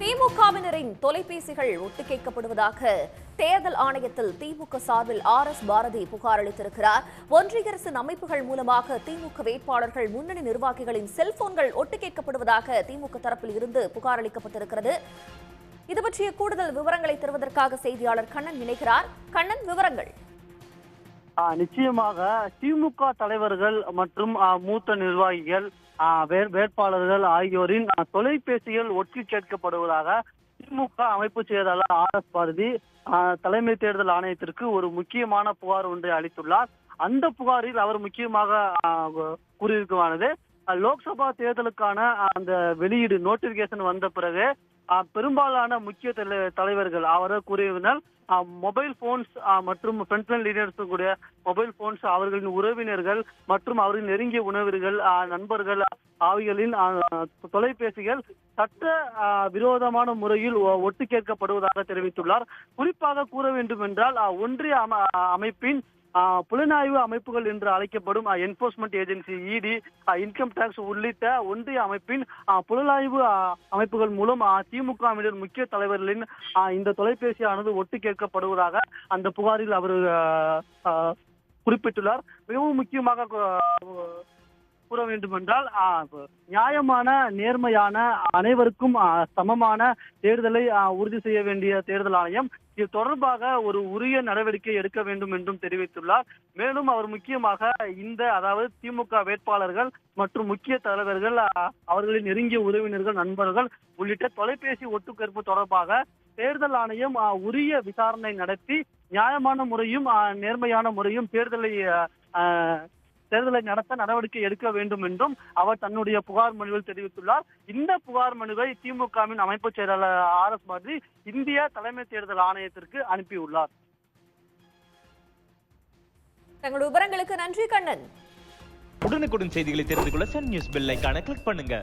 திமுகவினரின் தொலைபேசிகள் ஒட்டு கேட்கப்படுவதாக தேர்தல் ஆணையத்தில் திமுக சார்பில் ஆர் எஸ் பாரதி புகார் அளித்திருக்கிறார். ஒன்றிய அரசின் அமைப்புகள் மூலமாக திமுக வேட்பாளர்கள் முன்னணி நிர்வாகிகளின் செல்போன்கள் ஒட்டு கேட்கப்படுவதாக திமுக தரப்பில் இருந்து புகார் அளிக்கப்பட்டிருக்கிறது. இது பற்றிய கூடுதல் விவரங்களை தருவதற்காக செய்தியாளர் கண்ணன் இணைகிறார். கண்ணன் விவரங்கள். நிச்சயமாக திமுக தலைவர்கள் மற்றும் மூத்த நிர்வாகிகள் வேட்பாளர்கள் ஆகியோரின் தொலைபேசிகள் ஒற்றி கேட்கப்படுவதாக திமுக அமைப்பு செயலாளர் ஆர் எஸ் பாரதி தலைமை தேர்தல் ஆணையத்திற்கு ஒரு முக்கியமான புகார் ஒன்றை அளித்துள்ளார். அந்த புகாரில் அவர் முக்கியமாக ஆ, கூறியிருக்குமானது லோக்சபா தேர்தலுக்கான அந்த வெளியீடு நோட்டிபிகேஷன் வந்த பிறகு பெரும்பாலான முக்கிய தலை- தலைவர்கள் அவர் கூறியதனால் மொபைல் போன்ஸ் மற்றும் லீடர்ஸ் கூடிய மொபைல் போன்ஸ் அவர்களின் உறவினர்கள் மற்றும் அவரின் நெருங்கிய உணவர்கள் நண்பர்கள் ஆவிகளின் தொலைபேசிகள் சட்ட விரோதமான முறையில் ஒட்டு கேட்கப்படுவதாக தெரிவித்துள்ளார். குறிப்பாக கூற வேண்டும் என்றால் ஒன்றிய அமைப்பின் புலனாய்வு அமைப்புகள் என்று அழைக்கப்படும் enforcement agency ED income tax உள்ளிட்ட ஒன்றிய அமைப்பின் புலனாய்வு அமைப்புகள் மூலம் திமுக திமுகவினர் முக்கிய தலைவர்களின் இந்த தொலைபேசியானது ஒட்டு கேட்கப்படுவதாக அந்த புகாரில் அவர் குறிப்பிட்டுள்ளார். மிகவும் முக்கியமாக கூற வேண்டும் என்றால் நியாயமான நேர்மையான அனைவருக்கும் சமமான தேர்தலை உறுதி செய்ய வேண்டிய தேர்தல் ஆணையம் இது தொடர்பாக ஒரு உரிய நடவடிக்கை எடுக்க வேண்டும் என்றும் தெரிவித்துள்ளார். மேலும் அவர் முக்கியமாக இந்த அதாவது திமுக வேட்பாளர்கள் மற்றும் முக்கிய தலைவர்கள் அவர்களின் நெருங்கிய உறவினர்கள் நண்பர்கள் உள்ளிட்ட தொலைபேசி ஒட்டுக்கேற்பு தொடர்பாக தேர்தல் ஆணையம் உரிய விசாரணை நடத்தி நியாயமான முறையும் நேர்மையான முறையும் தேர்தலை தேர்தலை நடத்த நடவடிக்கை எடுக்க வேண்டும் என்றும் அவர் தன்னுடைய புகார் மனுவில் தெரிவித்துள்ளார். இந்த புகார் மனுவை திமுகவின் அமைப்பு செயலாளர் ஆர் எஸ் பாரதி இந்திய தலைமை தேர்தல் ஆணையத்திற்கு அனுப்பியுள்ளார். தங்களுடைய விவரங்களுக்கு நன்றி கண்ணன். உடனுக்குடன் செய்திகளை தெரிந்து கொள்ள சன் நியூஸ் பெல் கிளிக் பண்ணுங்க.